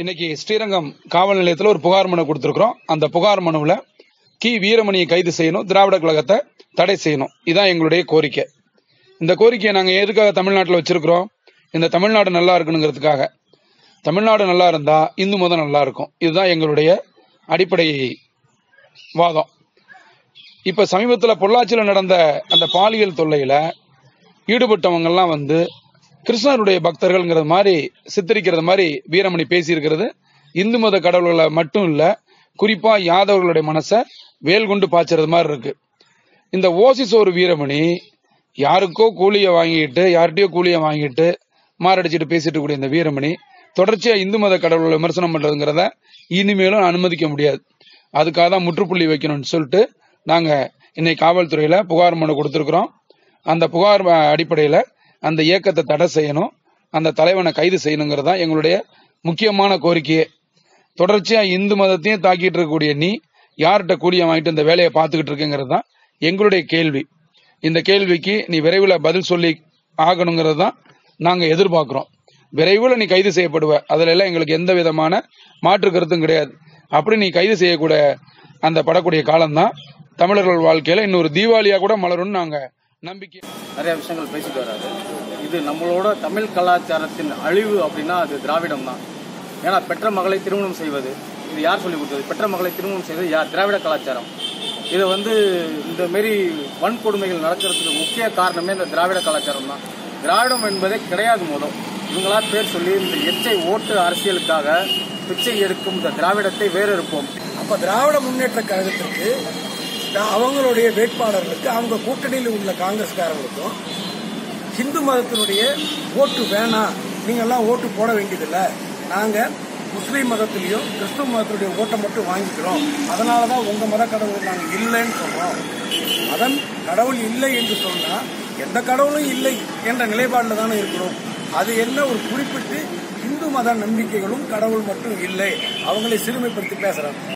இன்னைக்கு ஸ்ரீரங்கம் காவல் நிலையத்தில் ஒரு புகார் மனு கொடுத்துருக்குறோம். அந்த புகார் மனுவில் கி. வீரமணியை கைது செய்யணும் திராவிட கழகத்தை தடை செய்யணும். இதுதான் எங்களுடைய கோரிக்கை. இந்த கோரிக்கையை நாங்கள் எதுக்காக தமிழ்நாட்டில் வச்சிருக்கிறோம்? இந்த தமிழ்நாடு நல்லா இருக்கணுங்கிறதுக்காக. தமிழ்நாடு நல்லா இருந்தால் இந்து மதம் நல்லா இருக்கும். இதுதான் எங்களுடைய அடிப்படை வாதம். இப்போ சமீபத்தில் பொள்ளாச்சியில் நடந்த அந்த பாலியல் தொல்லையில் ஈடுபட்டவங்கெல்லாம் வந்து கிருஷ்ணருடைய பக்தர்கள்ங்கிறது மாதிரி சித்தரிக்கிறது மாதிரி வீரமணி பேசியிருக்கிறது. இந்து மத கடவுள்களை மட்டும் இல்ல குறிப்பா யாதவர்களுடைய மனசை வேல் கொண்டு பாய்ச்சறது மாதிரி இருக்கு. இந்த ஓசிசோறு வீரமணி யாருக்கோ கூலியை வாங்கிட்டு யார்கிட்டயோ கூலியை வாங்கிட்டு மாரடிச்சிட்டு பேசிட்டு கூடிய இந்த வீரமணி தொடர்ச்சியா இந்து மத கடவுளை விமர்சனம் பண்றதுங்கிறத இனிமேலும் அனுமதிக்க முடியாது. அதுக்காக தான் முற்றுப்புள்ளி வைக்கணும்னு சொல்லிட்டு நாங்க இன்னைக்கு காவல்துறையில புகார் மனு கொடுத்துருக்குறோம். அந்த புகார் அடிப்படையில அந்த இயக்கத்தை தடை செய்யணும். அந்த தலைவனை கைது செய்யணுங்கிறது தான் எங்களுடைய முக்கியமான கோரிக்கையே. தொடர்ச்சியா இந்து மதத்தையும் தாக்கிட்டு இருக்கக்கூடிய நீ யார்கிட்ட கூலியை வாங்கிட்டு இந்த வேலையை பார்த்துக்கிட்டு இருக்குங்கிறது தான் எங்களுடைய கேள்வி. இந்த கேள்விக்கு நீ விரைவில் பதில் சொல்லி ஆகணுங்கிறது தான் நாங்கள் எதிர்பார்க்குறோம். விரைவில் நீ கைது செய்யப்படுவ. அதுல எல்லாம் எங்களுக்கு எந்த விதமான மாற்று கருத்தும் கிடையாது. அப்படி நீ கைது செய்யக்கூடிய அந்த படக்கூடிய காலம்தான் தமிழர்கள் வாழ்க்கையில இன்னொரு தீபாவளியா கூட மலரும்னு நாங்கள் நம்பிக்கை. நிறைய விஷயங்கள் பேசிட்டு வராரு. இது நம்மளோட தமிழ் கலாச்சாரத்தின் அழிவு அப்படின்னா அது திராவிடம் தான் ஏன்னா பெற்ற மகளை திருமணம் செய்வது இது யார் சொல்லி கொடுத்தது? பெற்ற மகளை திருமணம் செய்வது யார்? திராவிட கலாச்சாரம். இதை வந்து இந்த மாரி வன்கொடுமைகள் நடக்கிறதுக்கு முக்கிய காரணமே இந்த திராவிட கலாச்சாரம் தான் திராவிடம் என்பதே கிடையாது முதல் இவங்களா பேர் சொல்லி இந்த எச்சை ஓட்டு அரசியலுக்காக பிச்சை எடுக்கும் இந்த திராவிடத்தை வேறு இருப்போம் அப்ப திராவிட முன்னேற்ற கழகத்திற்கு அவங்களுடைய வேட்பாளர்களுக்கு அவங்க கூட்டணியில் உள்ள காங்கிரஸ்காரங்களுக்கும் இந்து மதத்தினுடைய ஓட்டு வேணாம் நீங்கெல்லாம் ஓட்டு போட வேண்டியதில்லை. நாங்கள் முஸ்லீம் மதத்திலையும் கிறிஸ்துவ மதத்தினுடைய ஓட்டை மட்டும் வாங்கிக்கிறோம். அதனால தான் உங்கள் மத கடவுள் நாங்கள் இல்லைன்னு சொல்கிறோம் மதம் கடவுள் இல்லை என்று சொன்னால் எந்த கடவுளும் இல்லை என்ற நிலைப்பாட்டில் தானே இருக்கிறோம். அது என்ன ஒரு குறிப்பிட்டு இந்து மத நம்பிக்கைகளும் கடவுள் மட்டும் இல்லை. அவங்களை சிறுமைப்படுத்தி பேசுகிறாங்க